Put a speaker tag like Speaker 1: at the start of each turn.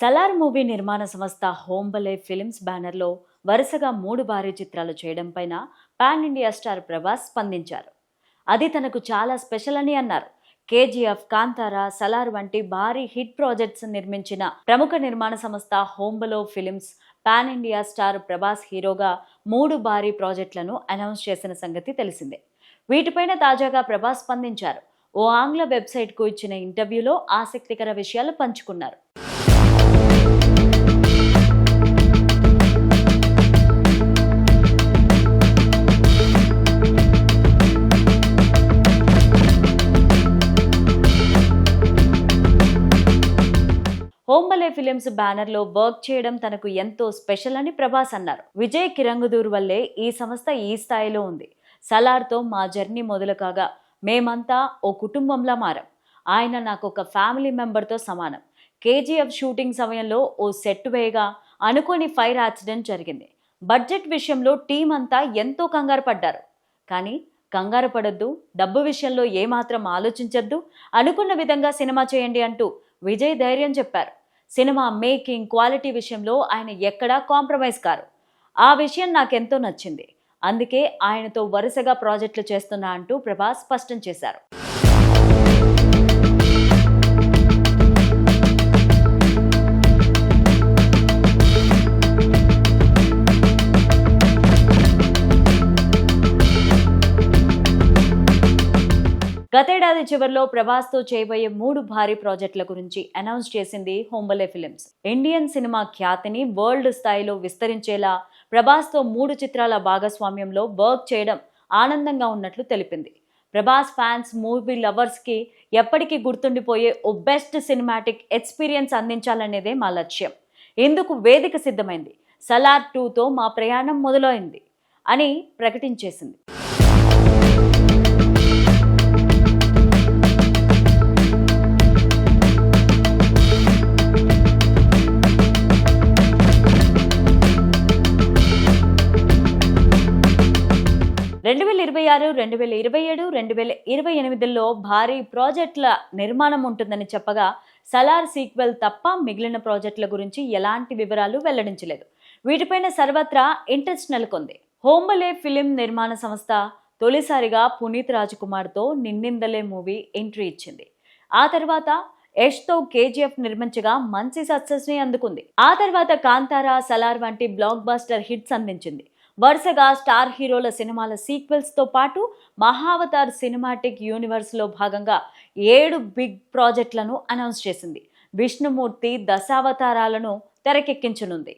Speaker 1: Salaar movie నిర్మాణ సంస్థ Hombale films బ్యానర్లో వరుసగా మూడు భారీ చిత్రాలు చేయడం పైన పాన్ ఇండియా స్టార్ ప్రభాస్ స్పందించారు. అది తనకు చాలా స్పెషల్ అని అన్నారు. కేజీఎఫ్ కాంతారా సలార్ వంటి భారీ హిట్ ప్రాజెక్ట్స్ నిర్మించిన ప్రముఖ నిర్మాణ సంస్థ హోంబలో films pan India star Prabhas హీరోగా మూడు భారీ ప్రాజెక్టులను అనౌన్స్ చేసిన సంగతి తెలిసిందే. వీటిపైన తాజాగా ప్రభాస్ స్పందించారు. ఓ ఆంగ్ల వెబ్సైట్కు ఇచ్చిన ఇంటర్వ్యూలో ఆసక్తికర విషయాలు పంచుకున్నారు. ఫిలిమ్స్ బ్యానర్లో వర్క్ చేయడం తనకు ఎంతో స్పెషల్ అని ప్రభాస్ అన్నారు. విజయ్ కిరంగుదూర్ వల్లే ఈ సంస్థ ఈ స్థాయిలో ఉంది. సలార్తో మా జర్నీ మొదలు కాగా మేమంతా ఓ కుటుంబంలా మారాం. ఆయన నాకు ఒక ఫ్యామిలీ మెంబర్తో సమానం. కేజీఎఫ్ షూటింగ్ సమయంలో ఓ సెట్ వేయగా అనుకోని ఫైర్ యాక్సిడెంట్ జరిగింది. బడ్జెట్ విషయంలో టీం అంతా ఎంతో కంగారు పడ్డారు. కానీ కంగారు పడొద్దు డబ్బు విషయంలో ఏమాత్రం ఆలోచించొద్దు అనుకున్న విధంగా సినిమా చేయండి అంటూ విజయ్ ధైర్యం చెప్పారు. సినిమా మేకింగ్ క్వాలిటీ విషయంలో ఆయన ఎక్కడా కాంప్రమైజ్ కారు. ఆ విషయం నాకెంతో నచ్చింది. అందుకే ఆయనతో వరుసగా ప్రాజెక్టులు చేస్తున్నా అంటూ ప్రభాస్ స్పష్టం చేశారు. గతేడాది చివరిలో ప్రభాస్తో చేయబోయే మూడు భారీ ప్రాజెక్టుల గురించి అనౌన్స్ చేసింది హోంబలే ఫిలిమ్స్. ఇండియన్ సినిమా ఖ్యాతిని వరల్డ్ స్థాయిలో విస్తరించేలా ప్రభాస్తో మూడు చిత్రాల భాగస్వామ్యంలో వర్క్ చేయడం ఆనందంగా ఉన్నట్లు తెలిపింది. ప్రభాస్ ఫ్యాన్స్ మూవీ లవర్స్కి ఎప్పటికీ గుర్తుండిపోయే ఓ బెస్ట్ సినిమాటిక్ ఎక్స్పీరియన్స్ అందించాలనేదే మా లక్ష్యం. ఇందుకు వేదిక సిద్ధమైంది. సలార్ టూతో మా ప్రయాణం మొదలైంది అని ప్రకటించేసింది. రెండు వేల ఇరవై ఆరు రెండు వేల ఇరవై ఏడు రెండు వేల ఇరవై ఎనిమిదిలో భారీ ప్రాజెక్టుల నిర్మాణం ఉంటుందని చెప్పగా సలార్ సీక్వెల్ తప్ప మిగిలిన ప్రాజెక్టుల గురించి ఎలాంటి వివరాలు వెల్లడించలేదు. వీటిపైన సర్వత్రా ఇంట్రెస్ట్ నెలకొంది. హోంబలే ఫిలిం నిర్మాణ సంస్థ తొలిసారిగా పునీత్ రాజ్కుమార్తో నిన్నిందలే మూవీ ఎంట్రీ ఇచ్చింది. ఆ తర్వాత యష్తో కేజీఎఫ్ నిర్మించగా మంచి సక్సెస్ని అందుకుంది. ఆ తర్వాత కాంతారా సలార్ వంటి బ్లాక్ బాస్టర్ హిట్స్ అందించింది. వరుసగా స్టార్ హీరోల సినిమాల సీక్వెల్స్తో పాటు మహావతార్ సినిమాటిక్ యూనివర్స్లో భాగంగా ఏడు బిగ్ ప్రాజెక్టులను అనౌన్స్ చేసింది. విష్ణుమూర్తి దశావతారాలను తెరకెక్కించనుంది.